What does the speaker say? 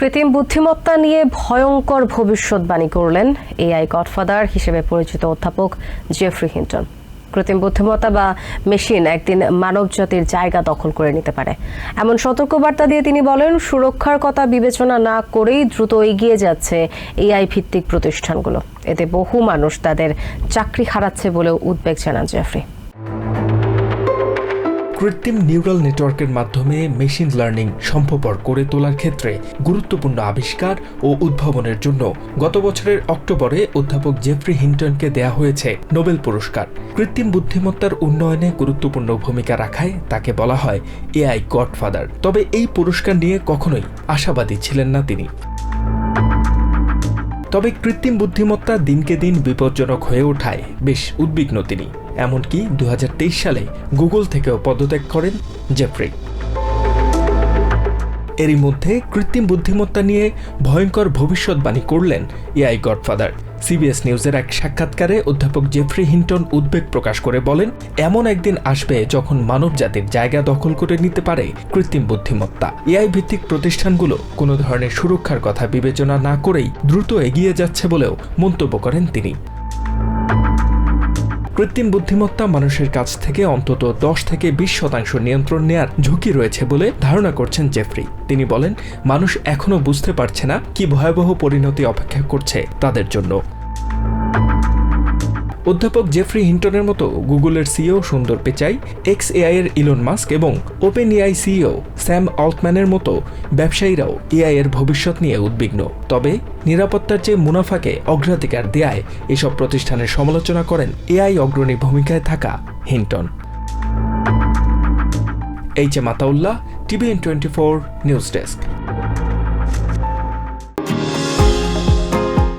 কৃত্রিম বুদ্ধিমত্তা নিয়ে ভয়ঙ্কর ভবিষ্যৎবাণী করলেন এআই গডফাদার হিসেবে পরিচিত অধ্যাপক জেফ্রি হিন্টন। কৃত্রিম বুদ্ধিমত্তা বা মেশিন একদিন মানবজাতির জায়গা দখল করে নিতে পারে। এমন সতর্কবার্তা দিয়ে তিনি বলেন, সুরক্ষার কথা বিবেচনা না করেই দ্রুত এগিয়ে যাচ্ছে এআই ভিত্তিক প্রতিষ্ঠানগুলো। এতে বহু মানুষ তাদের চাকরি হারাচ্ছে বলেও উদ্বেগ জানান জেফ্রি। কৃত্রিম নিউরাল নেটওয়ার্কের মাধ্যমে মেশিন লার্নিং সম্ভবপর করে তোলার ক্ষেত্রে গুরুত্বপূর্ণ আবিষ্কার ও উদ্ভাবনের জন্য গত বছরের অক্টোবরে অধ্যাপক জেফ্রি হিন্টনকে দেয়া হয়েছে নোবেল পুরস্কার। কৃত্রিম বুদ্ধিমত্তার উন্নয়নে গুরুত্বপূর্ণ ভূমিকা রাখায় তাকে বলা হয় এআই গডফাদার। তবে এই পুরস্কার নিয়ে কখনোই আশাবাদী ছিলেন না তিনি। তবে কৃত্রিম বুদ্ধিমত্তা দিনকে দিন বিপজ্জনক হয়ে ওঠায় বেশ উদ্বিগ্ন তিনি। এমনকি দু হাজার তেইশ সালে গুগল থেকেও পদত্যাগ করেন জেফ্রি। এরই মধ্যে কৃত্রিম বুদ্ধিমত্তা নিয়ে ভয়ঙ্কর ভবিষ্যৎবাণী করলেন এআই গডফাদার। সিবিএস নিউজের এক সাক্ষাৎকারে অধ্যাপক জেফ্রি হিন্টন উদ্বেগ প্রকাশ করে বলেন, এমন একদিন আসবে যখন মানবজাতির জায়গা দখল করে নিতে পারে কৃত্রিম বুদ্ধিমত্তা। এআই ভিত্তিক প্রতিষ্ঠানগুলো কোনো ধরনের সুরক্ষার কথা বিবেচনা না করেই দ্রুত এগিয়ে যাচ্ছে বলেও মন্তব্য করেন তিনি। কৃত্রিম বুদ্ধিমত্তা মানুষের কাছ থেকে অন্তত দশ থেকে বিশ শতাংশ নিয়ন্ত্রণ নেয়ার ঝুঁকি রয়েছে বলে ধারণা করছেন জেফরি। তিনি বলেন, মানুষ এখনও বুঝতে পারছে না কি ভয়াবহ পরিণতি অপেক্ষা করছে তাদের জন্য। অধ্যাপক জেফ্রি হিন্টনের মতো গুগলের CEO Sundar Pichai, X AI এর ইলন মাস্ক এবং ওপেন এআই সিইও স্যাম অল্টম্যানের মতো ব্যবসায়ীরাও এআই এর ভবিষ্যৎ নিয়ে উদ্বিগ্ন। তবে নিরাপত্তার চেয়ে মুনাফাকে অগ্রাধিকার দেয়ায় এসব প্রতিষ্ঠানের সমালোচনা করেন এআই অগ্রণী ভূমিকায় থাকা Hinton. H A Mataullah, TVN twenty four news desk.